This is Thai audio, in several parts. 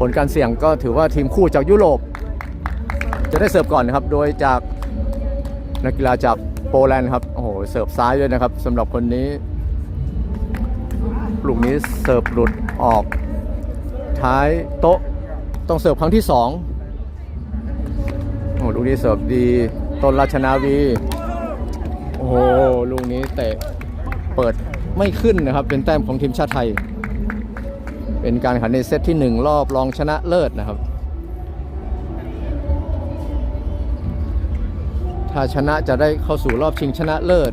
ผลการเสี่ยงก็ถือว่าทีมคู่จากยุโรป จะได้เสิร์ฟก่อนนะครับ โดยจากนักกีฬาจากโปแลนด์ครับ โอ้โห เสิร์ฟซ้ายด้วยนะครับสำหรับคนนี้ ลูกนี้เสิร์ฟหลุดออก ท้ายโต๊ะ ต้องเสิร์ฟครั้งที่สองโอ้ลูกนี้เสิร์ฟดีต้นราชนาวี โอ้โห ลูกนี้เตะเปิดไม่ขึ้นนะครับ เป็นแต้มของทีมชาติไทย เป็นการแข่งขันในเซตที่ 1 รอบรองชนะเลิศนะครับ ถ้าชนะจะได้เข้าสู่รอบชิงชนะเลิศ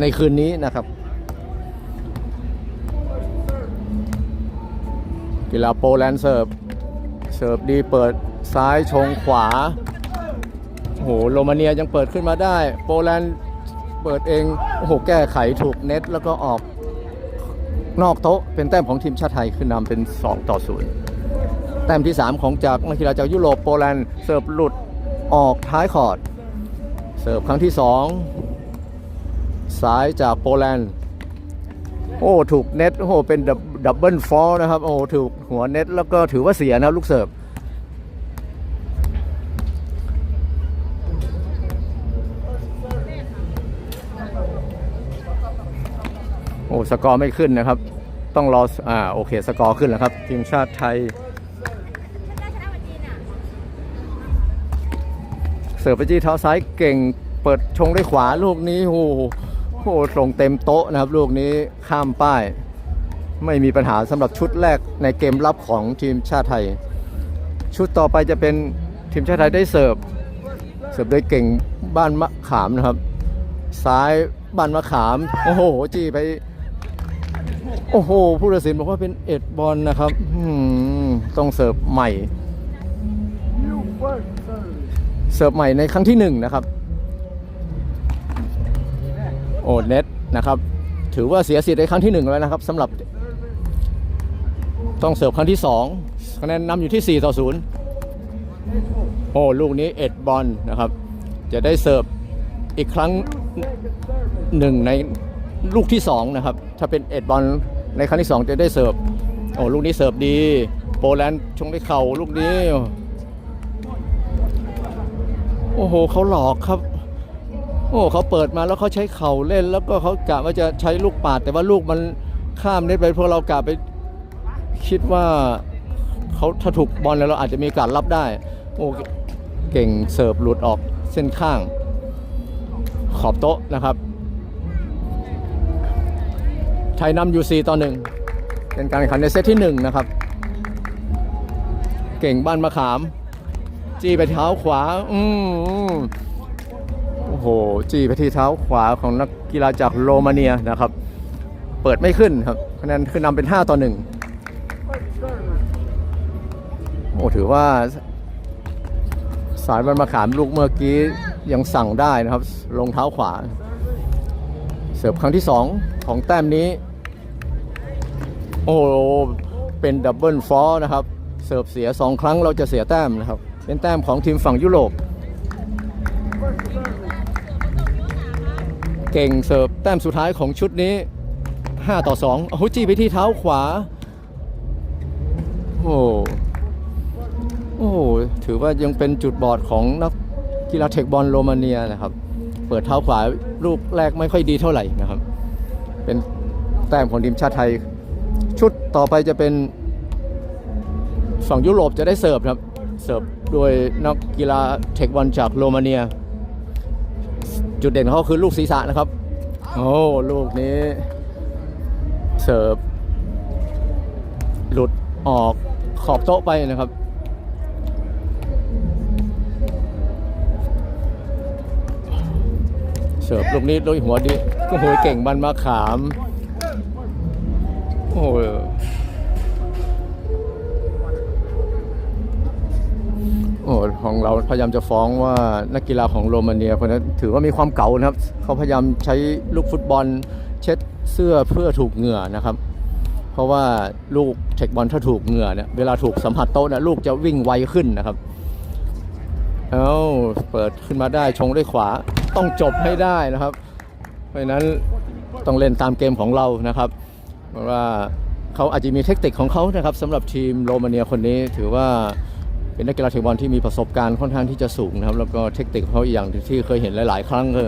ในคืนนี้นะครับ กีฬาโปแลนด์เสิร์ฟ เสิร์ฟดีเปิดซ้ายชงขวาโอ้โหโรมาเนียยังเปิดขึ้นมาได้ โปแลนด์เปิดเอง โอ้โห แก้ไขถูกเน็ตแล้วก็ออก นอกโต๊ะเป็นแต้มของทีมชาติไทยขึ้นนำเป็น 2 ต่อ 0 แต้มที่ 3 ของจากนักกีฬาจากยุโรปโปแลนด์เสิร์ฟหลุดออกท้ายคอร์ดเสิร์ฟครั้งที่ 2 สายจากโปแลนด์โอ้ ถูกเน็ตโอ้เป็นดับเบิลฟอลนะครับ โอ้ ถูกหัวเน็ตแล้วก็ถือว่าเสียนะลูกเสิร์ฟ อ้สกอร์ไม่ขึ้นนะครับ ต้องรออ่าโอเคสกอร์ขึ้นแล้วครับ ทีมชาติไทยเสิร์ฟไปที่เท้าซ้ายเก่งเปิดชงด้วยขวาลูกนี้โอ้โหโอ้โหตรงเต็มโต๊ะนะครับ ลูกนี้ข้ามป้าย ไม่มีปัญหาสำหรับชุดแรกในเกมรับของทีมชาติไทย ชุดต่อไปจะเป็นทีมชาติไทยได้เสิร์ฟเสิร์ฟโดยเก่งบ้านมะขามนะครับ ซ้ายบ้านมะขาม โอ้โห จี้ไป โอ้โห ผู้ตัดสินบอกว่าเป็นเอ็ดบอลนะครับต้องเสิร์ฟใหม่ เสิร์ฟใหม่ในครั้งที่หนึ่งนะครับ โอ้เน็ตนะครับ ถือว่าเสียสิทธิ์ในครั้งที่หนึ่งแล้วนะครับสำหรับ ต้องเสิร์ฟครั้งที่สองคะแนนนำอยู่ที่ 4 ต่อ 0 โอ้ ลูกนี้เอ็ดบอลนะครับ จะได้เสิร์ฟอีกครั้งหนึ่งในลูกที่ 2 นะครับ ถ้าเป็นเอ็ดบอล ในครั้งที่ 2 จะได้เสิร์ฟโอ้ลูกนี้เสิร์ฟดี โปแลนด์ชงได้เข่าลูกนี้ โอ้โหเขาหลอกครับ โอ้เขาเปิดมาแล้วเขาใช้เข่าเล่น แล้วก็เขากะว่าจะใช้ลูกปาดแต่ว่าลูกมันข้ามเน็ตไปพวกเรากะไปคิดว่าเขาถ้าถูกบอลแล้วเราอาจจะมีการรับได้ โอ้เก่งเสิร์ฟหลุดออกเส้นข้าง ขอบโต๊ะนะครับ ไทยนำอยู่4ต่อ 1 เป็นการแข่งขันในเซตที่ 1 นะครับ เก่งบ้านมะขาม จี้ไปเท้าขวา อืมโอ้โห จี้ไปที่เท้าขวาของนักกีฬาจากโรมาเนียนะครับ เปิดไม่ขึ้นครับคะแนนคือนำเป็น 5 ต่อ 1 โอ้ถือว่าสายมันมาขามลูกเมื่อกี้ยังสั่งได้นะครับ ลงเท้าขวา เสิร์ฟครั้งที่ 2 ของแต้มนี้ โอ้โหเป็นดับเบิลฟอลนะครับเสิร์ฟเสีย 2 ครั้งเราจะเสียแต้มนะครับ เป็นแต้มของทีมฝั่งยุโรป เก่งเสิร์ฟแต้มสุดท้ายของชุดนี้ 5 ต่อ2เอาจี้ไปที่เท้าขวา โอ้โอ้ถือว่ายังเป็นจุดบอดของนักกีฬาเทคบอลโรมาเนียนะครับ เปิดเท้าขวาลูกแรกไม่ค่อยดีเท่าไหร่นะครับ เป็นแต้มของทีมชาติไทย ชุดต่อไปจะเป็นฝั่งยุโรปจะได้เสิร์ฟครับ เสิร์ฟโดยนักกีฬาเทคบอลจากโรมาเนีย จุดเด่นเขาคือลูกศีรษะนะครับ โอ้ลูกนี้ เสิร์ฟ หลุดออกขอบโต๊ะไปนะครับ เสิร์ฟลูกนี้ด้วยหัวดีโอ้โหเก่งมันมาขาม โอ้โหโอ้โหของเราพยายามจะฟ้องว่านักกีฬาของโรมาเนียคนนั้นถือว่ามีความเก่านะครับ เขาพยายามใช้ลูกฟุตบอล เช็ดเสื้อเพื่อถูกเหงื่อนะครับ เพราะว่าลูกเทคบอลถ้าถูกเหงื่อเนี่ยเวลาถูกสัมผัสโต๊ะนี่ยลูกจะวิ่งไวขึ้นนะครับเอ้าเปิดขึ้นมาได้ชงด้วยขวาต้องจบให้ได้นะครับ เพราะนั้นต้องเล่นตามเกมของเรานะครับ ว่าเขาอาจจะมีเทคนิคของเขานะครับสำหรับทีมโรมาเนียคนนี้ถือว่าเป็นนักกีฬาเทคบอลที่มีประสบการณ์ค่อนข้างที่จะสูงนะครับ แล้วก็เทคนิคของเขาอย่างที่เคยเห็นหลาย ๆ ครั้งก็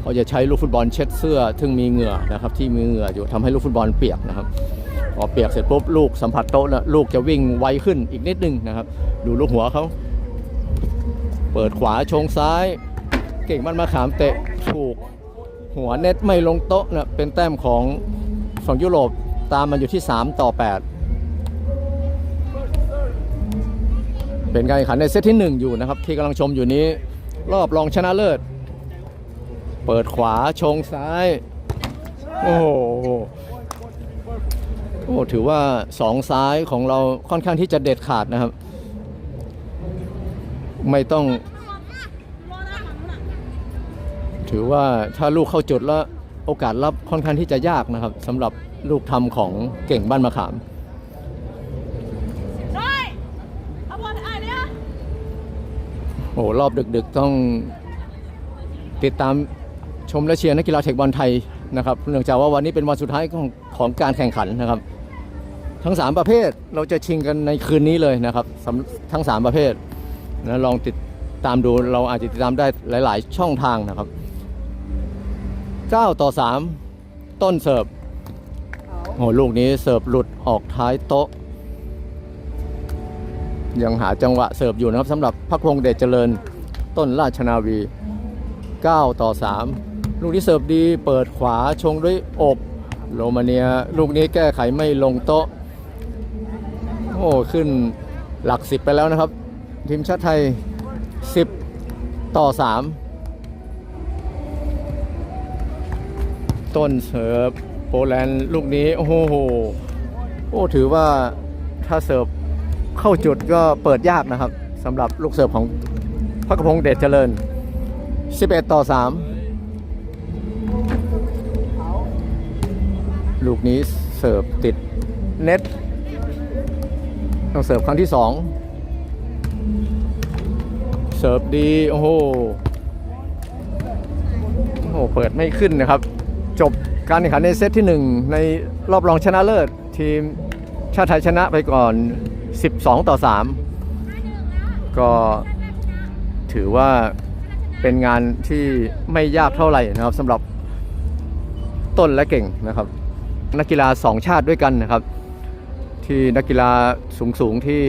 เขาจะใช้ลูกฟุตบอลเช็ดเสื้อซึ่งมีเหงื่อนะครับที่มีเหงื่ออยู่ทำให้ลูกฟุตบอลเปียกนะครับพอเปียกเสร็จปุ๊บลูกสัมผัสโต๊ะนะลูกจะวิ่งไวขึ้นอีกนิดนึงนะครับ ดูลูกหัวเขาเปิดขวาชงซ้าย เก่งมันมาขามเตะถูกหัวเน็ตไม่ลงโต๊ะนะเป็นแต้มของฝั่งยุโรป ตามมันอยู่ที่ 3 ต่อ 8 เป็นการแข่งขันในเซตที่ 1 อยู่นะครับ ที่กำลังชมอยู่นี้ รอบรองชนะเลิศ เปิดขวาชงซ้าย โอ้โหโอ้ถือว่าสองซ้ายของเราค่อนข้างที่จะเด็ดขาดนะครับ ไม่ต้อง ถือว่าถ้าลูกเข้าจุดแล้วโอกาสรับค่อนข้างที่จะยากนะครับสำหรับลูกทำของเก่งบ้านมะขาม Rồi Ông bọn ai đấy á โอ้โหรอบดึกๆต้องติดตามชมและเชียร์นักกีฬาเทคบอลไทยนะครับเนื่องจากว่าวันนี้เป็นวันสุดท้ายของของการแข่งขันนะครับ ทั้ง 3 ประเภทเราจะชิงกันในคืนนี้เลยนะครับสำทั้ง 3 ประเภทนะลองติดตามดูเราอาจจะติดตามได้หลาย ๆ ช่องทางนะครับ 9 ต่อ 3 ต้นเสิร์ฟ โอ้ลูกนี้เสิร์ฟหลุดออกท้ายโต๊ะ ยังหาจังหวะเสิร์ฟอยู่นะครับสำหรับพักพงเดชเจริญต้นราชนาวี 9 ต่อ 3 ลูกนี้เสิร์ฟดีเปิดขวาชงด้วยอกโรมาเนียลูกนี้แก้ไขไม่ลงโต๊ะ โอ้ขึ้นหลัก10ไปแล้วนะครับ ทีมชาติไทย 10 ต่อ 3 ต้นเสิร์ฟ ปแลนด์ลูกนี้โอ้โหโอ้ถือว่าถ้าเสิร์ฟเข้าจุดก็เปิดยากนะครับสำหรับลูกเสิร์ฟของพักพงเดชเจริญ 11 ต่อ 3 ลูกนี้เสิร์ฟติดเน็ตต้องเสิร์ฟครั้งที่ 2 เสิร์ฟดี โอ้โหโอ้โห เปิดไม่ขึ้นนะครับ จบ การแข่งขันในเซตที่ 1 ในรอบรองชนะเลิศ ทีมชาติไทยชนะไปก่อน 12 ต่อ 3 ก็ถือว่าเป็นงานที่ไม่ยากเท่าไหร่นะครับสำหรับต้นและเก่งนะครับ นักกีฬา2ชาติด้วยกันนะครับ ที่นักกีฬาสูงสูงที่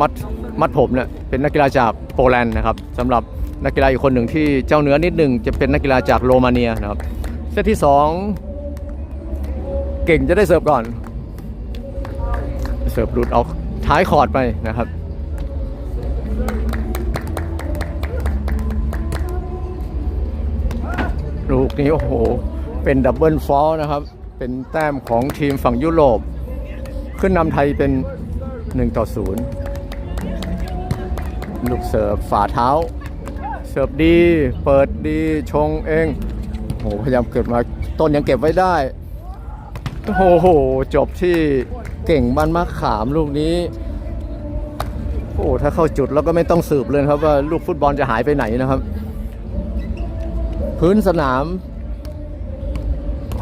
มัดมัดผมเนี่ยเป็นนักกีฬาจากโปแลนด์นะครับสำหรับนักกีฬาอีกคนหนึ่งที่เจ้าเนื้อนิดหนึ่งจะเป็นนักกีฬาจากโรมาเนียนะครับ เซตที่2เก่งจะได้เสิร์ฟก่อน เสิร์ฟหลุดออกท้ายคอร์ดไปนะครับลูกนี้โอ้โห เป็นดับเบิลฟอลนะครับ เป็นแต้มของทีมฝั่งยุโรป ขึ้นนำไทยเป็น 1 ต่อ 0 ลูกเสิร์ฟฝ่าเท้า เสิร์ฟดี เปิดดีชงเอง โอ้โหพยายามเก็บมาต้นยังเก็บไว้ได้โอ้โหจบที่เก่งบ้านมะขามลูกนี้โอ้ถ้าเข้าจุดแล้วก็ไม่ต้องสืบเลยครับว่าลูกฟุตบอลจะหายไปไหนนะครับ พื้นสนาม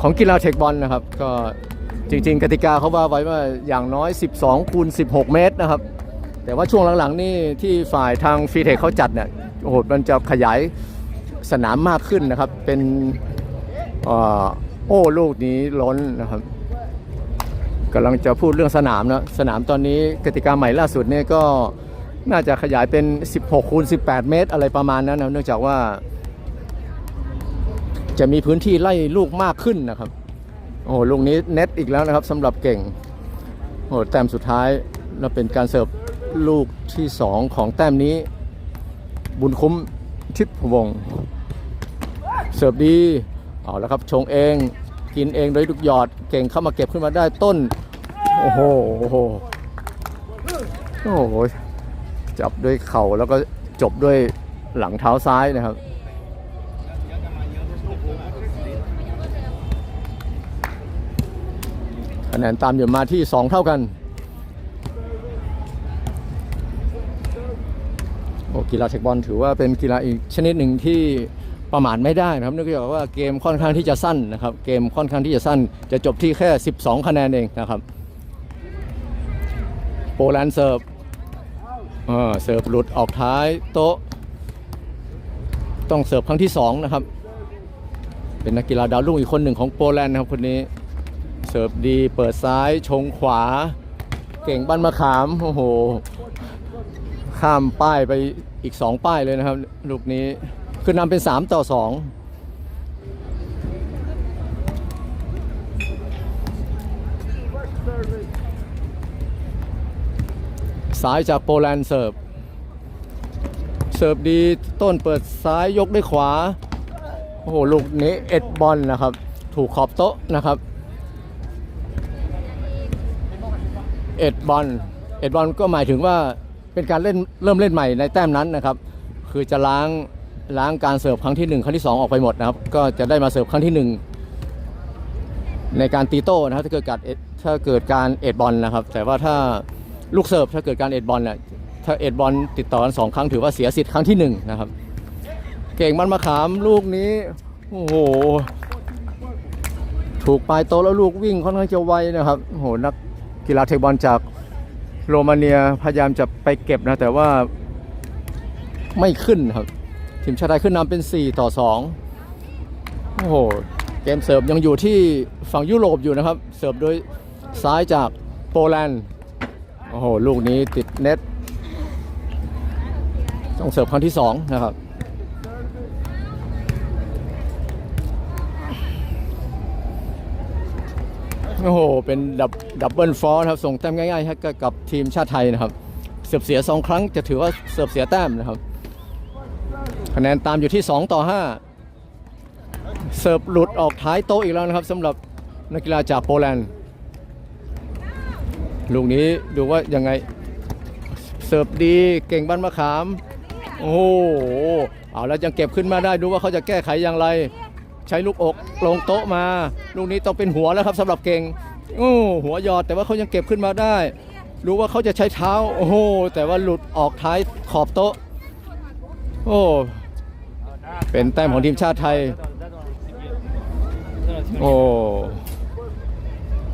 ของกีฬาเทคบอลนะครับ ก็จริง ๆ กติกาเขาว่าไว้ว่าอย่างน้อย 12คูณ16 เมตรนะครับ แต่ว่าช่วงหลังๆนี่ที่ฝ่ายทางฟีเทคเขาจัดเนี่ยโอ้โหมันจะขยายสนามมากขึ้นนะครับ เป็น โอ้ลูกนี้ล้นนะครับกำลังจะพูดเรื่องสนามนะสนามตอนนี้กติกาใหม่ล่าสุดเนี่ยก็น่าจะขยายเป็น 16คูณ18 เมตร อะไรประมาณนั้นนะเนื่องจากว่า จะมีพื้นที่ไล่ลูกมากขึ้นนะครับ โอ้ลูกนี้เน็ตอีกแล้วนะครับสำหรับเก่งโอ้แต้มสุดท้ายเราเป็นการเสิร์ฟลูกที่ 2 ของแต้มนี้ บุญคุ้มทิพวงเสิร์ฟดี เอาแล้วครับชงเองกินเองโดยทุกหยอดเก่งเข้ามาเก็บขึ้นมาได้ต้น โอ้โหโอ้โหโอ้โหจับด้วยเข่าแล้วก็จบด้วยหลังเท้าซ้ายนะครับคะแนนตามอยู่มาที่ 2 เท่ากัน โอ้กีฬาเทคบอลถือว่าเป็นกีฬาอีกชนิดหนึ่งที่ ประมาทไม่ได้นะครับนื่องจากว่าเกมค่อนข้างที่จะสั้นนะครับเกมค่อนข้างที่จะสั้น จะจบที่แค่ 12 คะแนนเองนะครับโปแลนด์เสิร์ฟเออเสิร์ฟหลุดออกท้ายโต๊ะ ต้องเสิร์ฟครั้งที่ 2 นะครับ เป็นนักกีฬาดาวรุ่งอีกคนหนึ่งของโปแลนด์นะครับคนนี้เสิร์ฟดีเปิดซ้ายชงขวา เก่งบ้านมะขามโอ้โห ข้ามป้ายไปอีก 2 ป้ายเลยนะครับ ลูกนี้ คือนำเป็น 3 ต่อ 2ซ้ายจากโปแลนด์เสิร์ฟ เสิร์ฟดีต้นเปิดซ้ายยกด้วยขวา โอ้โห ลูกนี้เอ็ดบอลนะครับ ถูกขอบโต๊ะนะครับ เอ็ดบอล เอ็ดบอลก็หมายถึงว่าเป็นการเล่นเริ่มเล่นใหม่ในแต้มนั้นนะครับ คือจะล้าง ล้างการเสิร์ฟครั้งที่ 1 ครั้งที่ 2 ออกไปหมดนะครับ ก็จะได้มาเสิร์ฟครั้งที่ 1 ในการตีโต้นะครับถ้าเกิดการถ้าเกิดการเอ็ดบอลนะครับ แต่ว่าถ้าลูกเสิร์ฟถ้าเกิดการเอ็ดบอลเนี่ยถ้าเอ็ดบอลติดต่อกันสองครั้งถือว่าเสียสิทธิ์ครั้งที่หนึ่งนะครับ เก่งมันมาขามลูกนี้โอ้โหถูกปลายโตแล้วลูกวิ่งค่อนข้างจะไวนะครับโอ้โหนักกีฬาเทคบอลจากโรมาเนียพยายามจะไปเก็บนะแต่ว่าไม่ขึ้นครับ ทีมชาติไทยขึ้นนำเป็น 4 ต่อ 2 โอ้โห เกมเสิร์ฟยังอยู่ที่ฝั่งยุโรปอยู่นะครับ เสิร์ฟโดยซ้ายจากโปแลนด์ โอ้โห ลูกนี้ติดเน็ต ต้องเสิร์ฟครั้งที่ 2 นะครับโอ้โห เป็นดับดับเบิลฟอร์ครับ ส่งแต้มง่ายๆให้กับกับทีมชาติไทยนะครับ เสิร์ฟเสีย 2 ครั้งจะถือว่าเสิร์ฟเสียแต้มนะครับ คะแนนตามอยู่ที่ 2 ต่อ 5 เสิร์ฟหลุดออกท้ายโต๊ะอีกแล้วนะครับสำหรับนักกีฬาจากโปแลนด์ลูกนี้ดูว่ายังไง เสิร์ฟดีเก่งบ้านมะขาม โอ้โหเอาแล้วยังเก็บขึ้นมาได้ดูว่าเขาจะแก้ไขอย่างไร ใช้ลูกอกลงโต๊ะมา ลูกนี้ต้องเป็นหัวแล้วครับสำหรับเก่งโอ้หัวหยอดแต่ว่าเขายังเก็บขึ้นมาได้ รู้ว่าเขาจะใช้เท้า โอ้โหแต่ว่าหลุดออกท้ายขอบโต๊ะ โอ้ เป็นแต้มของทีมชาติไทย โอ้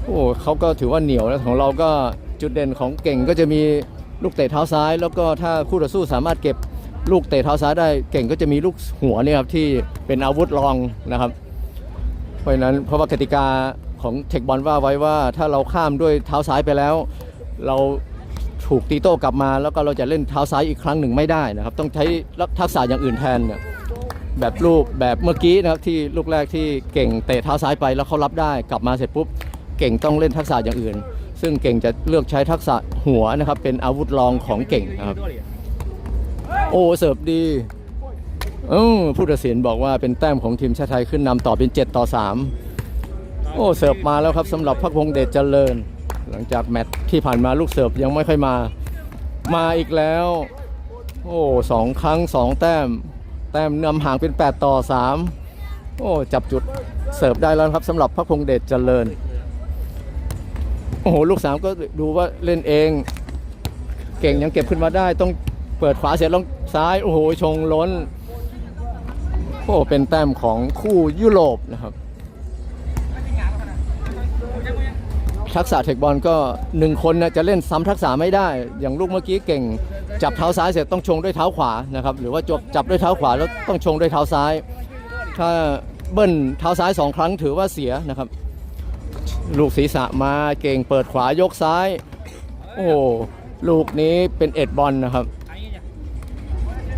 โอ้เขาก็ถือว่าเหนียวนะของเราก็จุดเด่นของเก่งก็จะมีลูกเตะเท้าซ้าย แล้วก็ถ้าคู่ต่อสู้สามารถเก็บลูกเตะเท้าซ้ายได้เก่งก็จะมีลูกหัวเนี่ยครับที่เป็นอาวุธรองนะครับ เพราะฉะนั้นเพราะว่ากติกาของเทคบอลว่าไว้ว่าถ้าเราข้ามด้วยเท้าซ้ายไปแล้ว เราถูกตีโต้กลับมา แล้วก็เราจะเล่นเท้าซ้ายอีกครั้งหนึ่งไม่ได้นะครับ ต้องใช้ทักษะอย่างอื่นแทนเนี่ย แบบลูกแบบเมื่อกี้นะครับที่ลูกแรกที่เก่งเตะเท้าซ้ายไปแล้วเขารับได้กลับมาเสร็จปุ๊บเก่งต้องเล่นทักษะอย่างอื่น ซึ่งเก่งจะเลือกใช้ทักษะหัวนะครับเป็นอาวุธรองของเก่งนะครับโอ้เสิร์ฟดีออผู้ตัดสินบอกว่าเป็นแต้มของทีมชาติไทยขึ้นนำต่อเป็น 7 ต่อ 3 โอ้เสิร์ฟมาแล้วครับสำหรับพักพงเดชเจริญ หลังจากแมตช์ที่ผ่านมาลูกเสิร์ฟยังไม่ค่อยมามาอีกแล้ว โอ้สองครั้งสองแต้ม แต้มนำห่างเป็น 8 ต่อ 3 โอ้จับจุดเสิร์ฟได้แล้วครับสำหรับพักพงเดชเจริญ โอ้โห ลูกสามก็ดูว่าเล่นเอง เก่งยังเก็บขึ้นมาได้ ต้องเปิดขวาเสร็จลงซ้าย โอ้โห ชงล้น โอ้เป็นแต้มของคู่ยุโรปนะครับ ทักษะเทคบอลก็หนึ่งคนนะจะเล่นซ้ำทักษะไม่ได้ อย่างลูกเมื่อกี้เก่ง จับเท้าซ้ายเสร็จต้องชงด้วยเท้าขวานะครับหรือว่าจบจับด้วยเท้าขวาแล้วต้องชงด้วยเท้าซ้าย ถ้าเบิ้ลเท้าซ้ายสองครั้งถือว่าเสียนะครับ ลูกศีรษะมาเก่งเปิดขวายกซ้าย โอ้ลูกนี้เป็นเอ็ดบอลนะครับ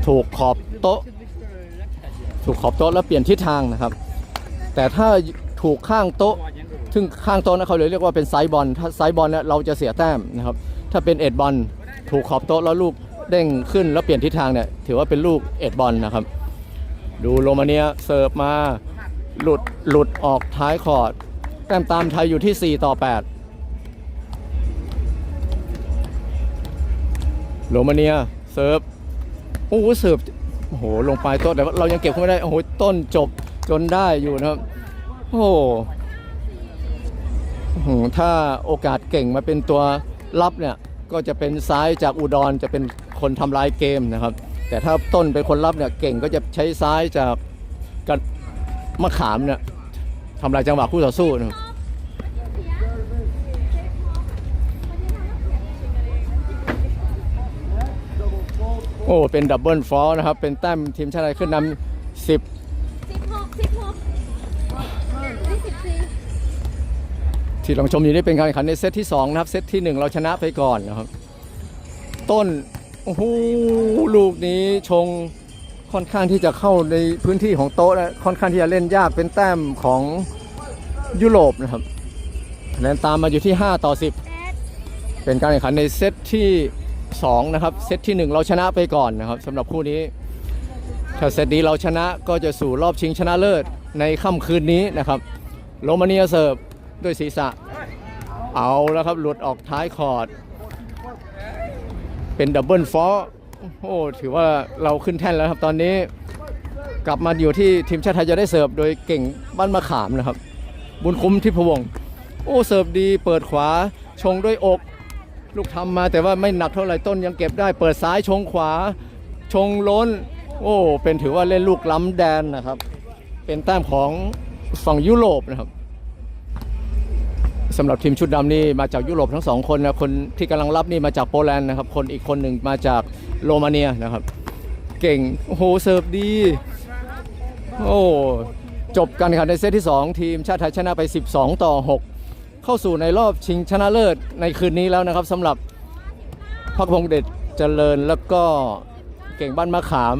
ถูกขอบโต๊ะ ถูกขอบโต๊ะแล้วเปลี่ยนทิศทางนะครับ แต่ถ้าถูกข้างโต๊ะซึ่งข้างโต๊ะนะเขาเลยเรียกว่าเป็นไซส์บอลถ้าไซส์บอลเนี่ยเราจะเสียแต้มนะครับ ถ้าเป็นเอ็ดบอลถูกขอบโต๊ะแล้วลูก เด้งขึ้นแล้วเปลี่ยนทิศทางเนี่ยถือว่าเป็นลูกเอ็ดบอลนะครับ ดูโรมาเนียเสิร์ฟมาหลุดหลุดออกท้ายคอร์ดแต้มตามไทยอยู่ที่ 4 ต่อ 8 โรมาเนียเสิร์ฟโอ้โหเสิร์ฟโอ้โหลงปลายต๊ะแต่ว่าเรายังเก็บไม่ได้โอ้โหต้นจบจนได้อยู่นะครับ โอ้โหถ้าโอกาสเก่งมาเป็นตัวรับเนี่ยก็จะเป็นซ้ายจากอุดรจะเป็น คนทำลายเกมนะครับ แต่ถ้าต้นเป็นคนรับเนี่ยเก่งก็จะใช้ซ้ายจากมะขามเนี่ยทำลายจังหวะคู่ต่อสู้นะโอ้ เป็นดับเบิลฟอลนะครับ เป็นแต้มทีมชาติไทยขึ้นนำสิบที่ลองชมอยู่นี่เป็นการแข่งขันในเซตที่ 2 นะครับ เซตที่ 1 เราชนะไปก่อนนะครับ ต้น อ้โหลูกนี้ชงค่อนข้างที่จะเข้าในพื้นที่ของโต๊ะนะค่อนข้างที่จะเล่นยากเป็นแต้มของยุโรปนะครับคะแนนตามมาอยู่ที่ 5 ต่อ 10 เป็นการแข่งขันในเซตที่ 2 นะครับ เซตที่ 1 เราชนะไปก่อนนะครับสำหรับคู่นี้ ถ้าเซตนี้เราชนะก็จะสู่รอบชิงชนะเลิศในค่ำคืนนี้นะครับโรมาเนียเสิร์ฟด้วยศีรษะ เอาแล้วครับหลุดออกท้ายคอร์ด เป็นดับเบิลฟอร์โอ้ถือว่าเราขึ้นแท่นแล้วครับตอนนี้กลับมาอยู่ที่ทีมชาติไทยจะได้เสิร์ฟโดยเก่งบ้านมะขามนะครับ บุญคุ้มทิพวงศ์โอ้เสิร์ฟดีเปิดขวาชงด้วยอก ลูกทำมาแต่ว่าไม่หนักเท่าไหร่ต้นยังเก็บได้ เปิดซ้ายชงขวา ชงล้น โอ้เป็นถือว่าเล่นลูกล้ำแดนนะครับ เป็นแต้มของฝั่งยุโรปนะครับ สำหรับทีมชุดดำนี่มาจากยุโรปทั้งสองคนนะคนที่กำลังรับนี่มาจากโปแลนด์นะครับ คนอีกคนหนึ่งมาจากโรมาเนียนะครับ เก่งโอ้โหเสิร์ฟดีโอ้จบการแข่งขันในเซตที่ 2 ทีมชาติไทยชนะไป 12 ต่อ 6 เข้าสู่ในรอบชิงชนะเลิศในคืนนี้แล้วนะครับสำหรับพักพงเดชเจริญแล้วก็เก่งบ้านมะขาม